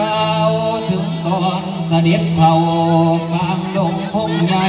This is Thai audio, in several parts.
ก้าวถึงตอนเสด็จเผากลางดงพงใหญ่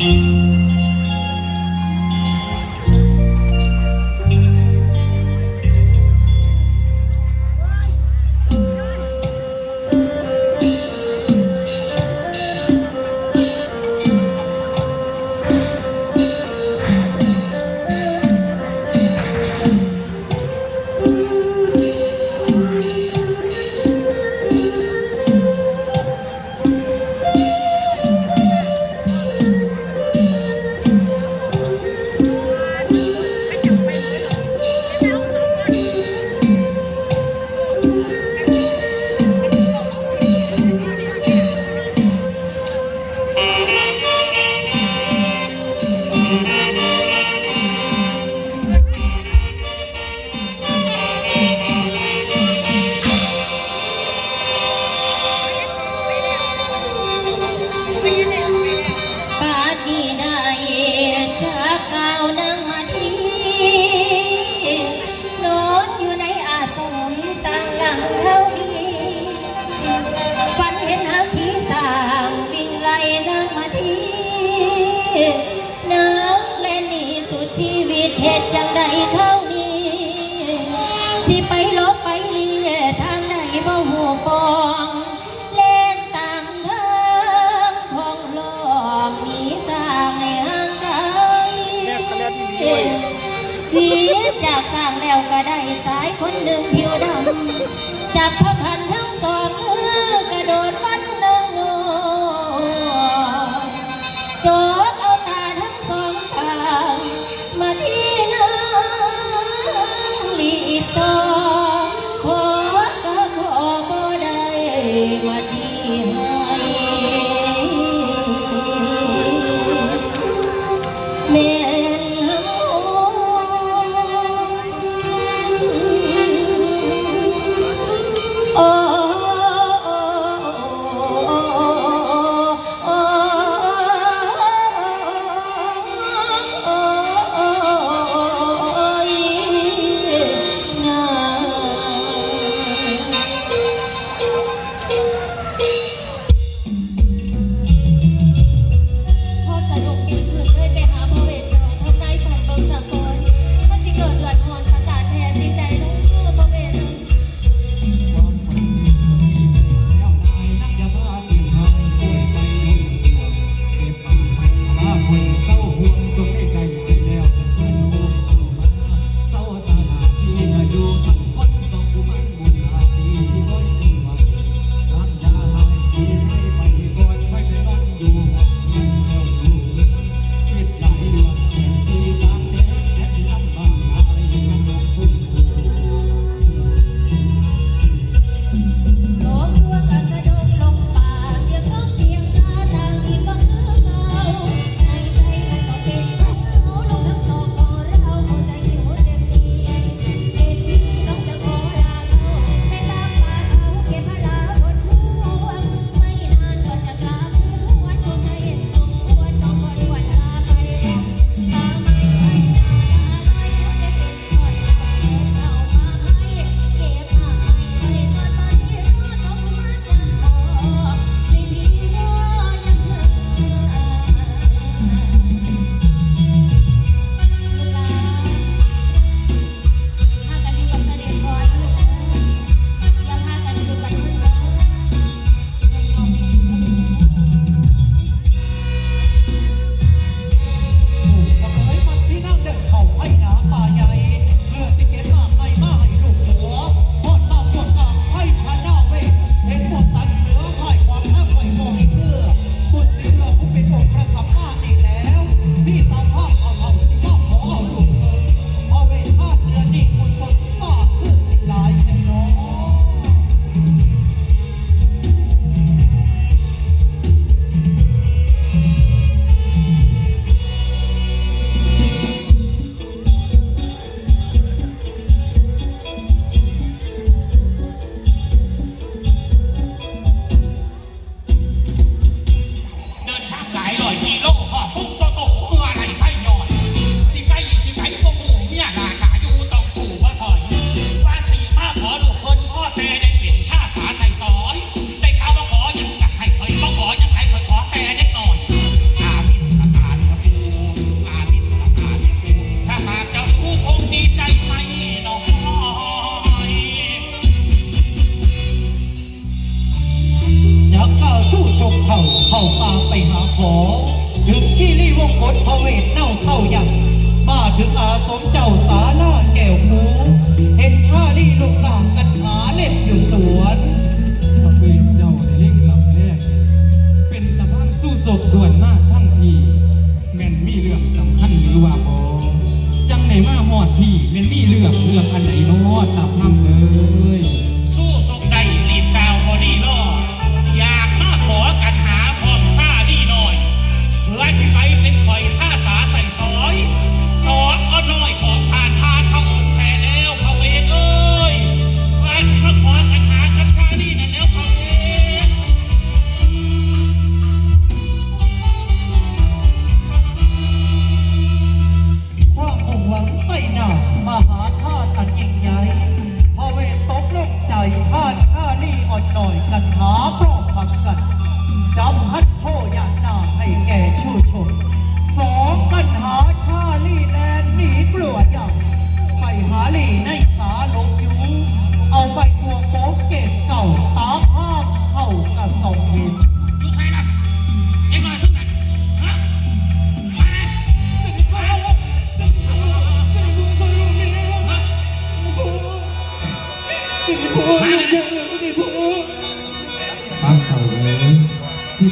Música จังใดเข้านี้ที่ไปลบไปเลียทางไหนบ่หัวฟองเล่นต่างเทิงของหลอกนี้สางในห้างไกลผีจากสร้างแล้วก็ได้สายคนหนึ่ง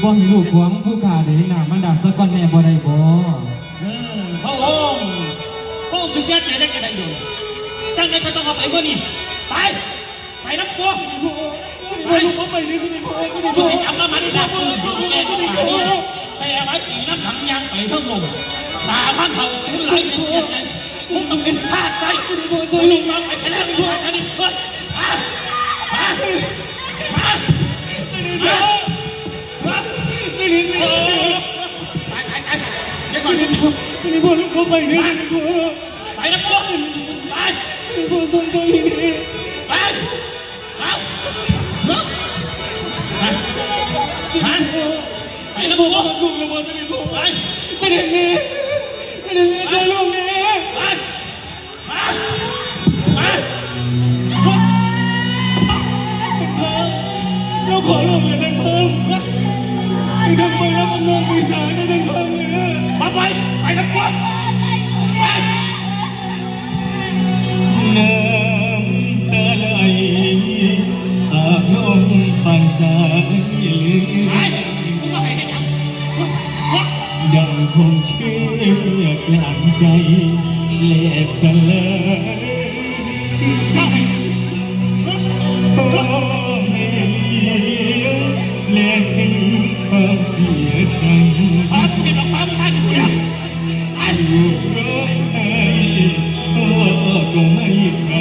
บ่ให้ลูกหวงผู้ขาด้เหนามันดาสักก่อนแม่บ่ได้บ่เออพระองค์พระองสุดยอดใจได้แค่ไหนอยู่ตั้งแต่ก็ต้องเอาไปเมื่นี้ไปไปนักบัวไปลูกผมไปนี่คุพ่พ่อคุณนี่ทำมามาได้แด้บ่คุณนี่อแต่ไว้ตีน้ำถังยางไปเพิ่มลงตาพันเผาคุณไหลเป็นเพียไงคุณต้องเป็นข้าใจคุณนี่พ่อสวยลูกน้องไปแล้วคุณนี่พ่อมามามา นี่พูดลูกไปนี่พูดไปนะพวกไปพูดส่งตัวนี่ไปเอไปนะาะฮะไปนะพวกบไประเปไปนี่พูดไปไปม่ได้แม่ไปม่ได้แม่จะไปกแม่ไปไปเราขอร้องอย่าไปไปนเพิ่มอย่าทำไปแล้วมันนอไปีศาจอย่าไป็นเพิ่ม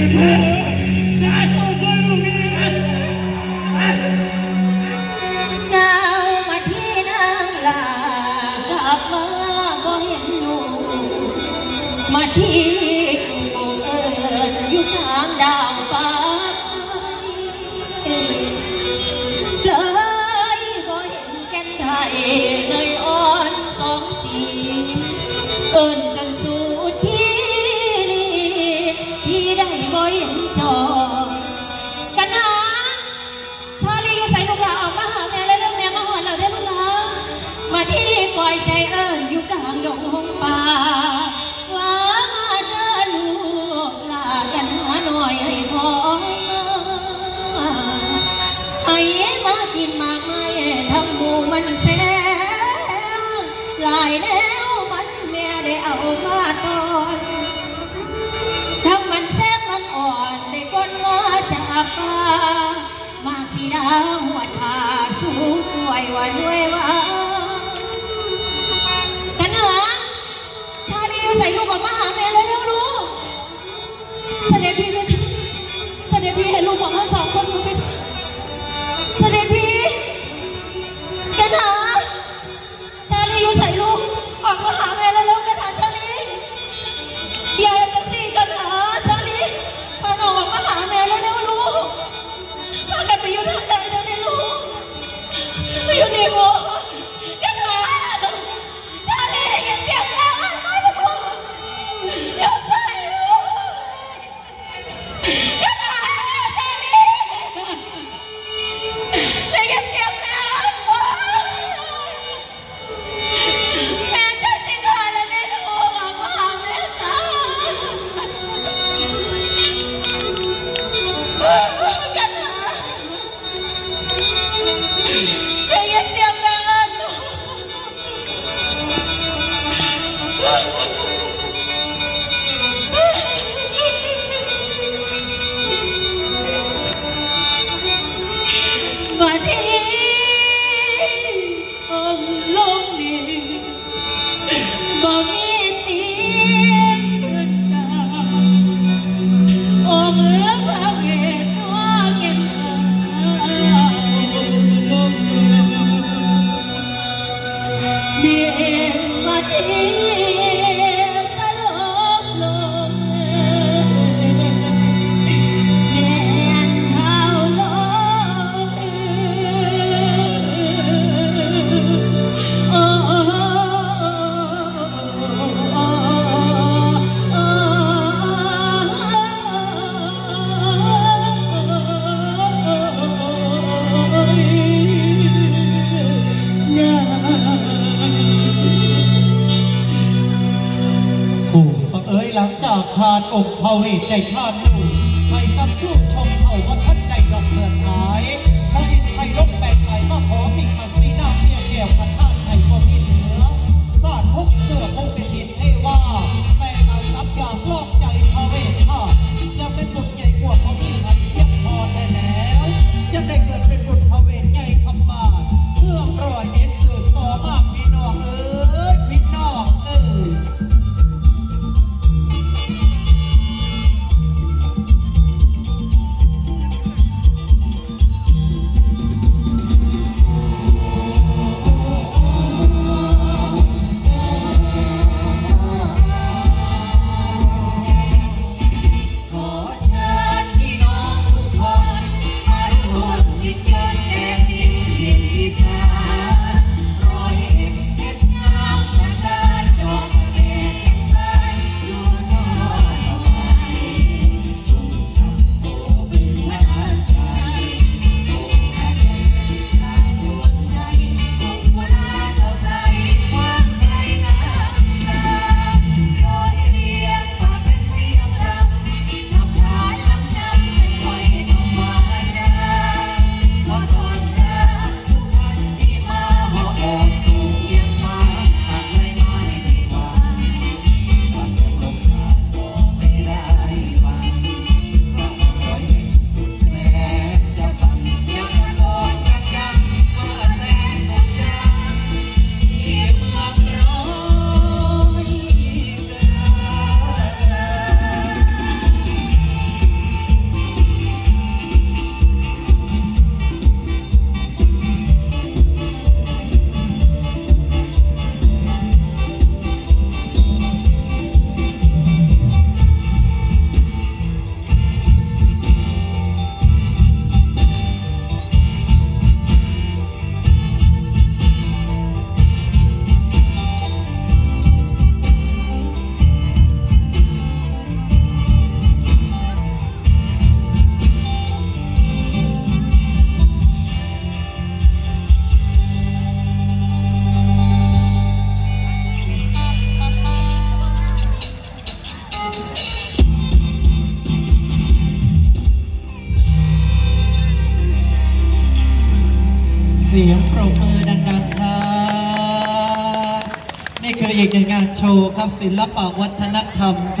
Yeah. กันเหรอชาลีใส่ลูกออกมหาแม่แล้วเร็วลูกเสด็จพี่ไปเสด็จพี่เห็นลูกของทั้งสองคนหนูไป ภเวศใจท่านูใครกับชูชมเผ่าว่าท่านไดดอกเงิน ศิลปวัฒนธรรมครับ